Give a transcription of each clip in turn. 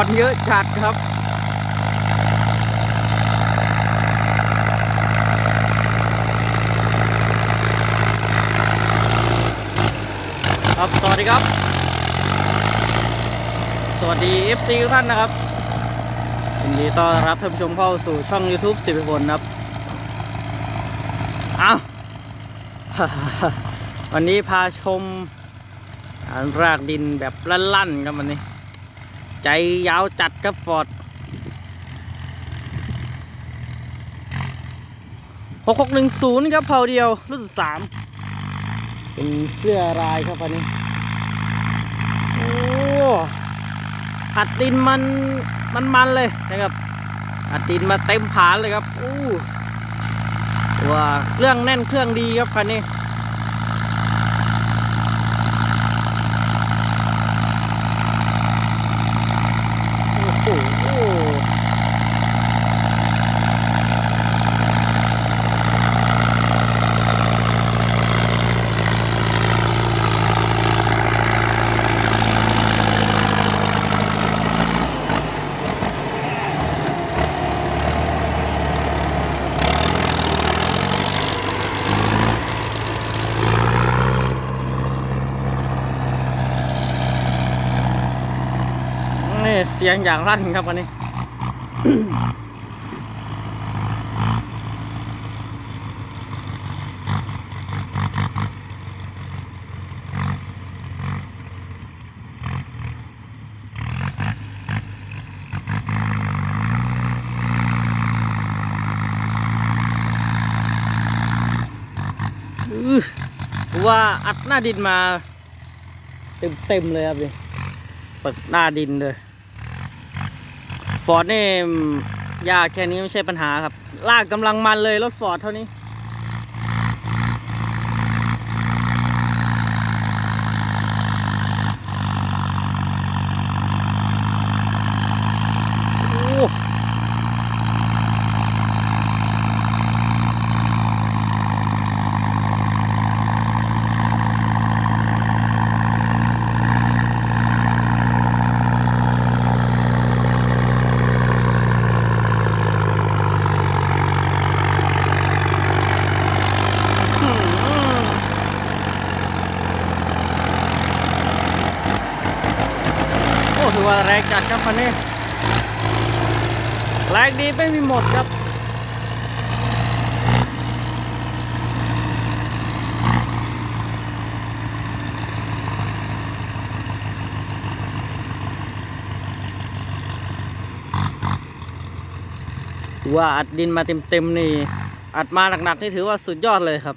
อนเยอะจัดครับครับสวัสดีครับ สวัสดี FC ทุกท่านนะครับยินดีต้อนรับท่านผู้ชมเข้าสู่ช่อง YouTube สิบคนครับอ้าวันนี้พาชมรรากดินแบบลั่นๆครับวันนี้ ใจยาวจัดครับฟอร์ดหกหกหนึ่งศูนย์ครับเผาเดียว รุ่นสามเป็นเสื้อลายครับวันนี้ โอ้อัดดินมันมันมันเลยนะครับอัดดินมาเต็มผานเลยครับ อู้ว้าเครื่องแน่นเครื่องดีครับคันนี้ โอ้โหนี่ เสียงอย่างลั่นครับวันนี้ ว่าอัดหน้าดินมา เต็มเต็มๆเลยครับนี่เปิดหน้าดินเลย ฟอร์ดนี่ยากแค่นี้ไม่ใช่ปัญหาครับ ลากกำลังมันเลยรถฟอร์ดเท่านี้ ว่าแรงจัดครับคันนี้แรงดีไม่มีหมดครับว่าอัดดินมาเต็มๆนี่ อัดมาหนักๆนี่ถือว่าสุดยอดเลยครับ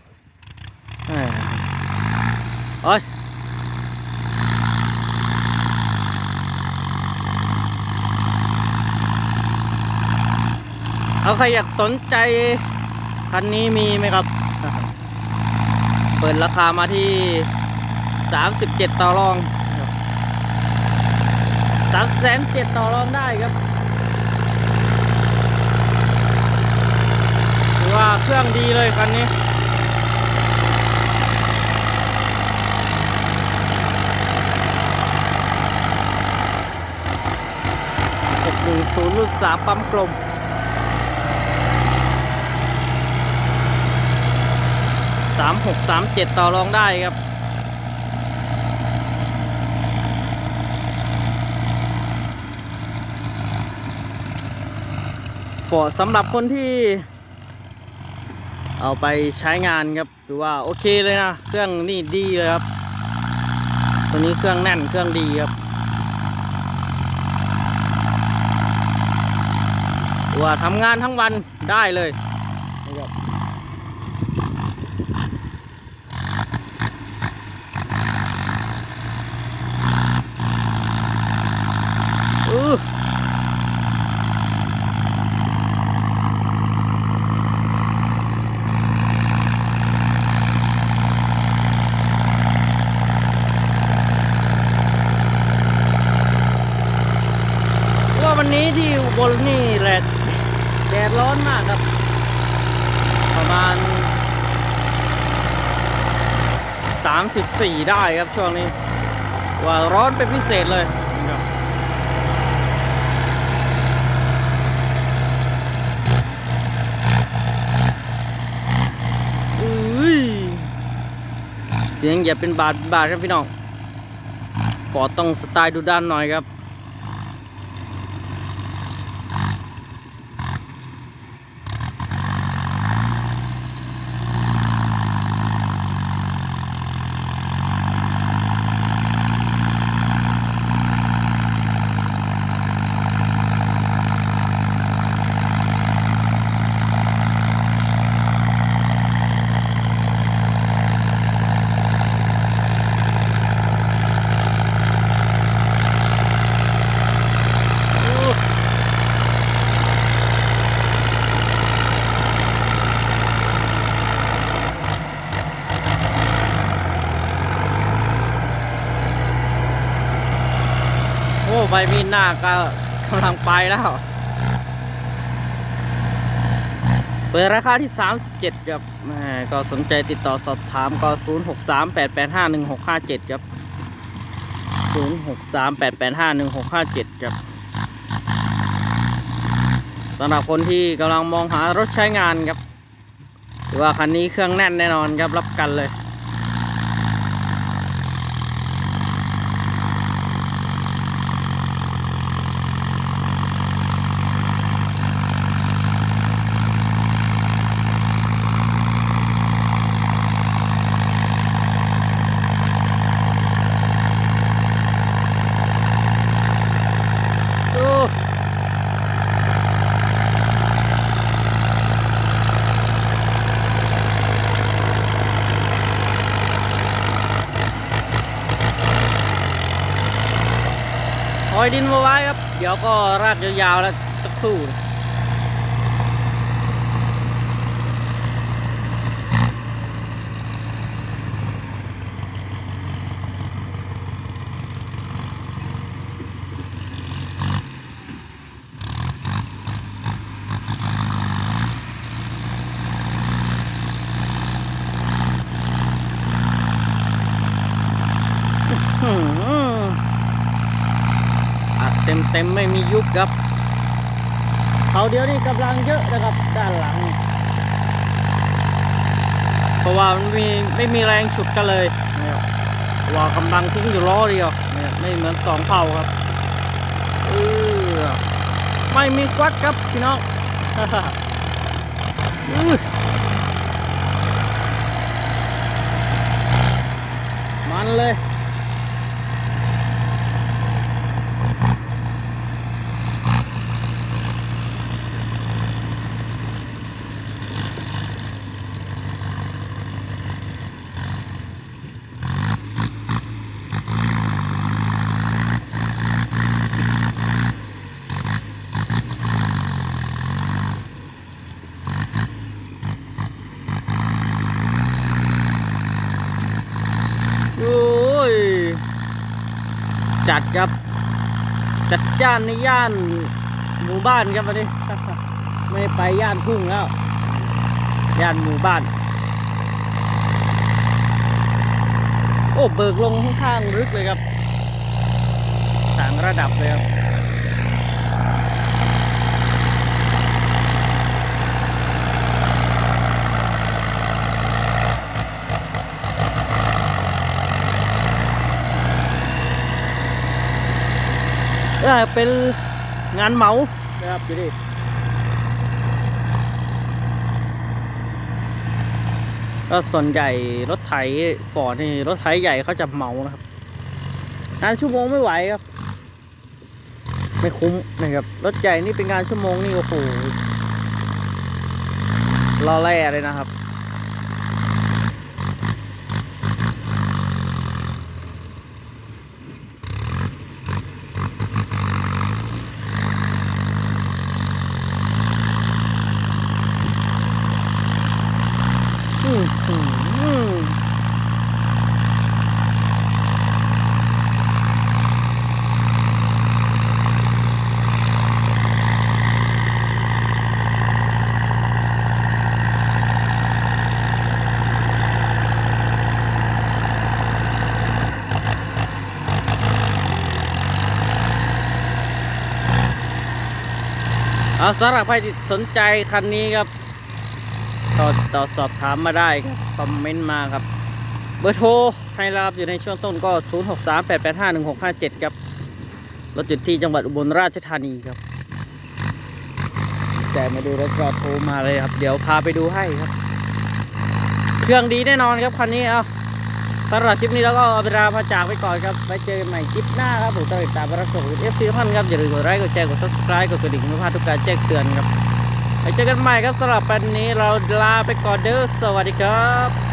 เอ้ยโอ้ย เอาใครอยากสนใจ คันนี้มีไหมครับ เปิดราคามาที่ 37 ต่อรองสามแสนเจ็ดต่อรองได้ครับถือว่าเครื่องดีเลยคันนี้610รุ่นสามปั๊มกลม สามหกสามเจ็ดต่อรองได้ครับฟอร์ดสำหรับคนที่ เอาไปใช้งานครับถือว่าโอเคเลยนะ เครื่องนี่ดีเลยครับ ตัวนี้เครื่องแน่นเครื่องดีครับว่าทำงานทั้งวันได้เลยนะครับ ว่าวันนี้ที่อุบลนี่แหละแดดร้อนมากครับ ประมาณ 34 ได้ครับช่วงนี้ ว่าร้อนเป็นพิเศษเลยครับ สียงอย่าเป็นบาทบาทครับพี่น้องฟอร์ดต้องสไตล์ดูด้านหน่อยครับ ใบมีดหน้าก็กำลังไปแล้วเปิดราคาที่ 37ครับแมก็สนใจติดต่อสอบถามก็ 0638851657 ครับ 0638851657 ครับสำหรับคนที่กำลังมองหารถใช้งานครับถือว่าคันนี้เครื่องแน่นแน่นอนครับรับกันเลย โอ้ คอยดินมาไว้ครับ เดี๋ยวก็รากยาวๆแล้วสักครู่ หืออัด เต็มไม่มียุบครับเขาเดียวนี่กำลังเยอะนะครับด้านหลัง เพราะว่ามันมีไม่มีแรงฉุดกันเลยเพราะว่ากำลังทิ้งอยู่ล้อเดียวเนี่ยไม่เหมือนสองเผ่าครับเออไม่มีควัดครับพี่น้องมันเลย โอ้ย จัดครับ จัดจ้านในย่านหมู่บ้านครับวันนี้ ไม่ไปย่านทุ่งแล้ว ย่านหมู่บ้าน โอ้เบิกลงข้างลึกเลยครับ ต่างระดับเลยครับ เออเป็นงานเหมานะครับอยู่ดิก็ส่วนใหญ่รถไถฟอร์ดนี่รถไถใหญ่เขาจะเหมานะครับงานชั่วโมงไม่ไหวครับ ไม่คุ้มนะครับรถใหญ่นี่เป็นงานชั่วโมงนี่โอ้โหรอแร่เลยนะครับ อืมอืมอืม เอาสำหรับใครที่สนใจคันนี้ครับ ต่อต่อสอบถามมาได้ครับคอมเมนต์มาครับ เบอร์โทรให้รับอยู่ในช่วงต้นก็ 0 6 3 8 8 5 1 6 5 7 ครับรถจุดที่จังหวัดอุบลราชธานีครับ แต่มาดูแล้วก็โทรมาเลยครับ เดี๋ยวพาไปดูให้ครับ เครื่องดีแน่นอนครับคันนี้เอา สำหรับคลิปนี้แล้วก็เอาเวลาพาจากไปก่อนครับไปเจอกันใหม่คลิปหน้าครับผมต้องติดตามรับชมเอฟซีท่านครับอย่าลืมกดไลค์กดแชร์กด subscribe กดกระดิ่งเพื่อพลาดทุกการแจ้งเตือนครับไปเจอกันใหม่ครับสำหรับวันนี้เราลาไปก่อนเด้อสวัสดีครับ